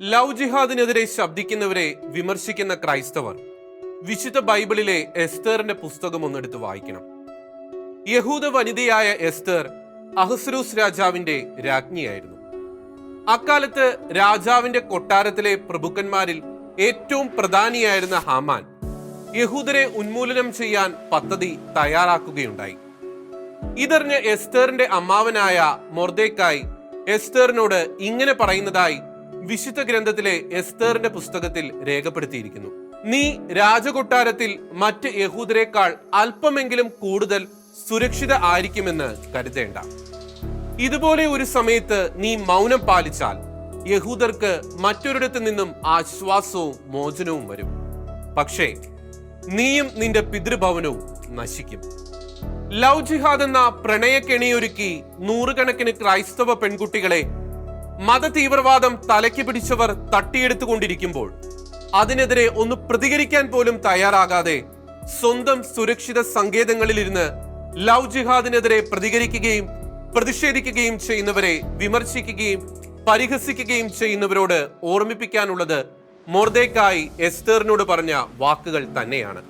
Love ജിഹാദിനെതിരെ ശബ്ദിക്കുന്നവരെ വിമർശിക്കുന്ന ക്രൈസ്തവർ. വിശുദ്ധ ബൈബിളിലെ എസ്തേറിന്റെ പുസ്തകം ഒന്നെടുത്ത് വായിക്കണം. യഹൂദ വനിതയായ എസ്തേർ അഹസ്രൂസ് രാജാവിന്റെ രാജ്ഞിയായിരുന്നു. അക്കാലത്ത് രാജാവിന്റെ കൊട്ടാരത്തിലെ പ്രഭുക്കന്മാരിൽ ഏറ്റവും പ്രധാനിയായിരുന്ന ഹാമാൻ യഹൂദരെ ഉന്മൂലനം ചെയ്യാൻ പദ്ധതി തയ്യാറാക്കുകയുണ്ടായി. ഇതറിഞ്ഞ എസ്തേറിന്റെ അമ്മാവനായ മൊർദേക്കായി എസ്തേറിനോട് ഇങ്ങനെ പറയുന്നതായി വിശുദ്ധ ഗ്രന്ഥത്തിലെ എസ്തേറിന്റെ പുസ്തകത്തിൽ രേഖപ്പെടുത്തിയിരിക്കുന്നു. നീ രാജകൊട്ടാരത്തിൽ മറ്റ് യഹൂദരേക്കാൾ അല്പമെങ്കിലും കൂടുതൽ സുരക്ഷിത ആയിരിക്കുമെന്ന് കരുതേണ്ട. ഇതുപോലെ ഒരു സമയത്ത് നീ മൗനം പാലിച്ചാൽ യഹൂദർക്ക് മറ്റൊരിടത്തു നിന്നും ആശ്വാസവും മോചനവും വരും. പക്ഷേ നീയും നിന്റെ പിതൃഭവനവും നശിക്കും. ലവ് ജിഹാദ് എന്ന പ്രണയക്കെണിയൊരുക്കി നൂറുകണക്കിന് ക്രൈസ്തവ പെൺകുട്ടികളെ മത തീവ്രവാദം തലയ്ക്ക് പിടിച്ചവർ തട്ടിയെടുത്തുകൊണ്ടിരിക്കുമ്പോൾ അതിനെതിരെ ഒന്ന് പ്രതികരിക്കാൻ പോലും തയ്യാറാകാതെ സ്വന്തം സുരക്ഷിത സങ്കേതങ്ങളിലിരുന്ന് ലവ് ജിഹാദിനെതിരെ പ്രതികരിക്കുകയും പ്രതിഷേധിക്കുകയും ചെയ്യുന്നവരെ വിമർശിക്കുകയും പരിഹസിക്കുകയും ചെയ്യുന്നവരോട് ഓർമ്മിപ്പിക്കാനുള്ളത് മോർദേക്കായി എസ്തേറിനോട് പറഞ്ഞ വാക്കുകൾ തന്നെയാണ്.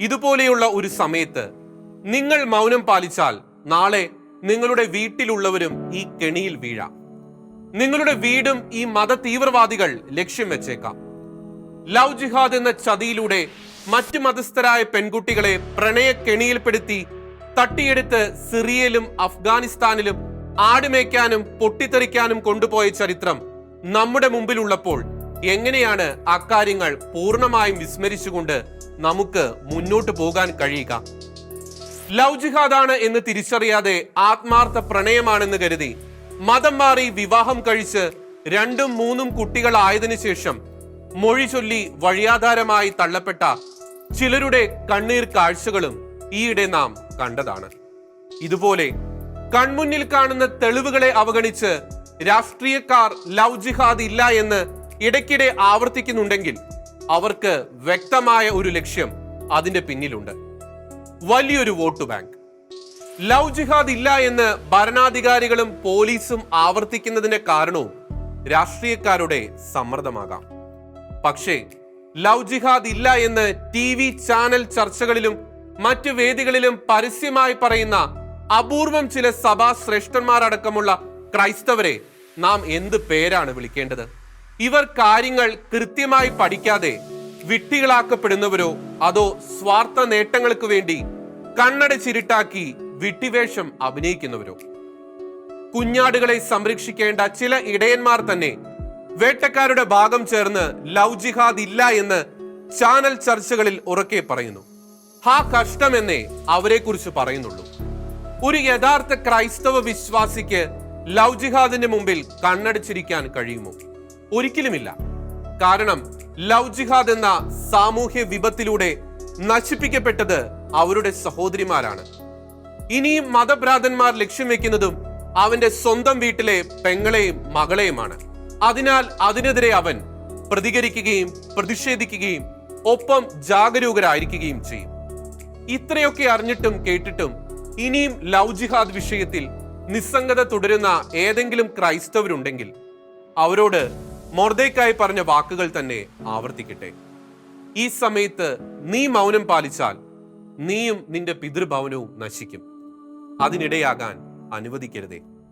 ഇതുപോലെയുള്ള ഒരു സമയത്ത് നിങ്ങൾ മൗനം പാലിച്ചാൽ നാളെ നിങ്ങളുടെ വീട്ടിലുള്ളവരും ഈ കെണിയിൽ വീഴാം. നിങ്ങളുടെ വീടും ഈ മത തീവ്രവാദികൾ ലക്ഷ്യം വെച്ചേക്കാം. ലവ് ജിഹാദ് എന്ന ചതിയിലൂടെ മറ്റ് മതസ്ഥരായ പെൺകുട്ടികളെ പ്രണയക്കെണിയിൽപ്പെടുത്തി തട്ടിയെടുത്ത് സിറിയയിലും അഫ്ഗാനിസ്ഥാനിലും ആടുമേയ്ക്കാനും പൊട്ടിത്തെറിക്കാനും കൊണ്ടുപോയ ചരിത്രം നമ്മുടെ മുമ്പിലുള്ളപ്പോൾ എങ്ങനെയാണ് അക്കാര്യങ്ങൾ പൂർണമായും വിസ്മരിച്ചുകൊണ്ട് നമുക്ക് മുന്നോട്ട് പോകാൻ കഴിയുക? ലവ് ജിഹാദാണ് എന്ന് തിരിച്ചറിയാതെ ആത്മാർത്ഥ പ്രണയമാണെന്ന് കരുതി മതം മാറി വിവാഹം കഴിച്ച് രണ്ടും മൂന്നും കുട്ടികളായതിനു ശേഷം മൊഴി ചൊല്ലി വഴിയാധാരമായി തള്ളപ്പെട്ട ചിലരുടെ കണ്ണീർ കാഴ്ചകളും ഈയിടെ നാം കണ്ടതാണ്. ഇതുപോലെ കൺമുന്നിൽ കാണുന്ന തെളിവുകളെ അവഗണിച്ച് രാഷ്ട്രീയക്കാർ ലവ് ജിഹാദ് ഇല്ല എന്ന് ഇടയ്ക്കിടെ ആവർത്തിക്കുന്നുണ്ടെങ്കിൽ അവർക്ക് വ്യക്തമായ ഒരു ലക്ഷ്യം അതിന്റെ പിന്നിലുണ്ട്. വലിയൊരു വോട്ട് ബാങ്ക് ലവ് ജിഹാദ് ഇല്ല എന്ന് ഭരണാധികാരികളും പോലീസും ആവർത്തിക്കുന്നതിന്റെ കാരണവും രാഷ്ട്രീയക്കാരുടെ സമ്മർദ്ദമാകാം. പക്ഷേ ലവ് ജിഹാദ് ഇല്ല എന്ന് ടി വി ചാനൽ ചർച്ചകളിലും മറ്റു വേദികളിലും പരസ്യമായി പറയുന്ന അപൂർവം ചില സഭാ ശ്രേഷ്ഠന്മാരടക്കമുള്ള ക്രൈസ്തവരെ നാം എന്ത് പേരാണ് വിളിക്കേണ്ടത്? ഇവർ കാര്യങ്ങൾ കൃത്യമായി പഠിക്കാതെ വിട്ടികളാക്കപ്പെടുന്നവരോ അതോ സ്വാർത്ഥ നേട്ടങ്ങൾക്ക് വേണ്ടി കണ്ണടച്ചിരുട്ടാക്കി വിട്ടിവേഷം അഭിനയിക്കുന്നവരോ? കുഞ്ഞാടുകളെ സംരക്ഷിക്കേണ്ട ചില ഇടയന്മാർ തന്നെ വേട്ടക്കാരുടെ ഭാഗം ചേർന്ന് ലവ് ജിഹാദ് ഇല്ല എന്ന് ചാനൽ ചർച്ചകളിൽ ഉറക്കെ പറയുന്നു. ഹാ കഷ്ടമെന്നേ അവരെക്കുറിച്ച് പറയുന്നുള്ളൂ. ഒരു യഥാർത്ഥ ക്രൈസ്തവ വിശ്വാസിക്ക് ലവ് ജിഹാദിന്റെ മുമ്പിൽ കണ്ണടച്ചിരിക്കാൻ കഴിയുമോ? ഒരിക്കലുമില്ല. കാരണം ലവ് ജിഹാദ് എന്ന സാമൂഹ്യ വിപത്തിലൂടെ നശിപ്പിക്കപ്പെട്ടത് അവരുടെ സഹോദരിമാരാണ്. ഇനിയും മതഭ്രാതന്മാർ ലക്ഷ്യം വെക്കുന്നതും അവന്റെ സ്വന്തം വീട്ടിലെ പെങ്ങളെയും മകളെയുമാണ്. അതിനാൽ അതിനെതിരെ അവൻ പ്രതികരിക്കുകയും പ്രതിഷേധിക്കുകയും ഒപ്പം ജാഗരൂകരായിരിക്കുകയും ചെയ്യും. ഇത്രയൊക്കെ അറിഞ്ഞിട്ടും കേട്ടിട്ടും ഇനിയും ലവ് ജിഹാദ് വിഷയത്തിൽ നിസ്സംഗത തുടരുന്ന ഏതെങ്കിലും ക്രൈസ്തവരുണ്ടെങ്കിൽ അവരോട് മൊർദേക്കായി പറഞ്ഞ വാക്കുകൾ തന്നെ ആവർത്തിക്കട്ടെ. ഈ സമയത്ത് നീ മൗനം പാലിച്ചാൽ നീയും നിന്റെ പിതൃഭവനവും നശിക്കും. അതിനിടയാകാൻ അനുവദിക്കരുതേ.